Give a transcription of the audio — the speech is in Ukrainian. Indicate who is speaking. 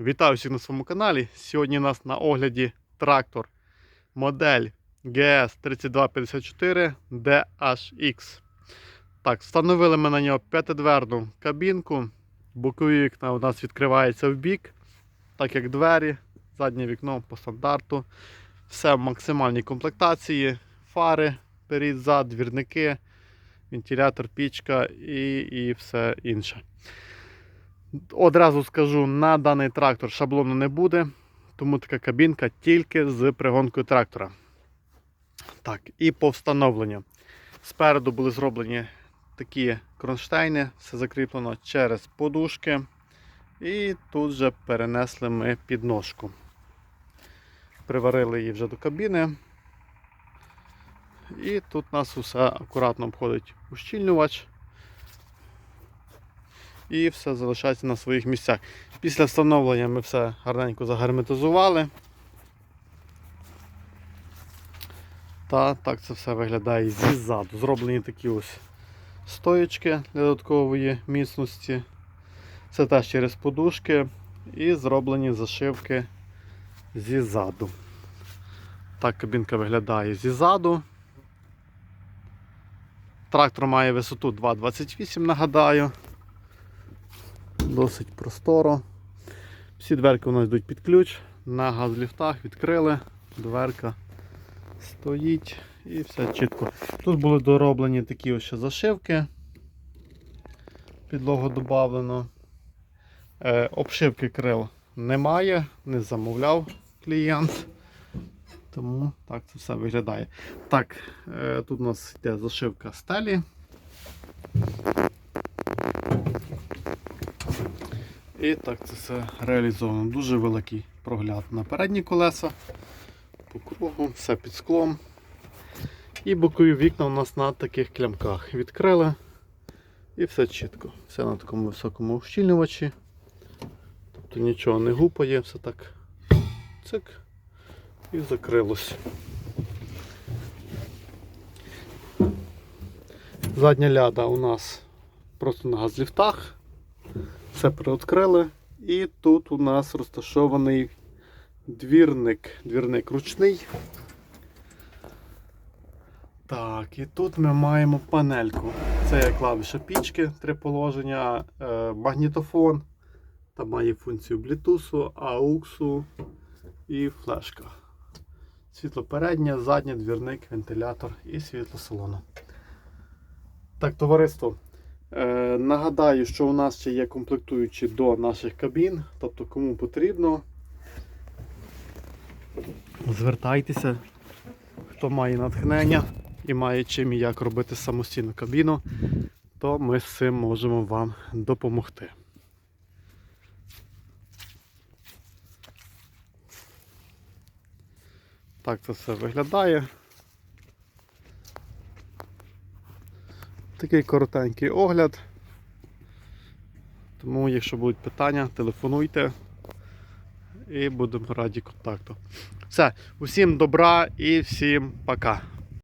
Speaker 1: Вітаю всіх на своєму каналі. Сьогодні у нас на огляді трактор модель GS3254 DHX. Так, встановили ми на нього п'ятидверну кабінку. Бокові вікна у нас відкриваються в бік, так як двері, заднє вікно по стандарту. Все в максимальній комплектації, фари, перед, зад, двірники, вентилятор, пічка і, і все інше. Одразу скажу, на даний трактор шаблону не буде, тому така кабінка тільки з пригонкою трактора. Так, і по встановленню. Спереду були зроблені такі кронштейни, все закріплено через подушки. І тут же перенесли ми підножку. Приварили її вже до кабіни. І тут нас усе акуратно обходить ущільнювач і все залишається на своїх місцях. Після встановлення ми все гарненько загерметизували. Та так це все виглядає ззаду. Зроблені такі ось стоєчки для додаткової міцності. Це теж через подушки і зроблені зашивки ззаду. Так кабінка виглядає ззаду. Трактор має висоту 2,28, нагадаю досить просторо. Всі дверки у нас йдуть під ключ, на газліфтах відкрили, дверка стоїть і все чітко. Тут були дороблені такі ось зашивки, підлогу додавлено. Е, обшивки крил немає, не замовляв клієнт. Тому так це все виглядає. Так, е, тут у нас йде зашивка стелі. І так це все реалізовано. Дуже великий прогляд на передні колеса. По кругу, все під склом. І бокові вікна у нас на таких клямках. Відкрили і все чітко. Все на такому високому ущільнювачі. Тобто нічого не гупає, все так цик і закрилось. Задня ляда у нас просто на газліфтах. Все приоткрили. І тут у нас розташований двірник. Двірник ручний. Так, і тут ми маємо панельку. Це клавіша пічки, три положення, е, магнітофон. Там має функцію Bluetooth, AUX і флешка. Світло переднє, заднє, двірник, вентилятор і світло салону. Так, товариство. Е, нагадаю, що у нас ще є комплектуючі до наших кабін. Тобто, кому потрібно, звертайтеся, хто має натхнення і має чим і як робити самостійну кабіну, то ми з цим можемо вам допомогти. Так це все виглядає. Такий коротенький огляд. Тому, якщо будуть питання, телефонуйте і будемо раді контакту. Все, усім добра і всім пока.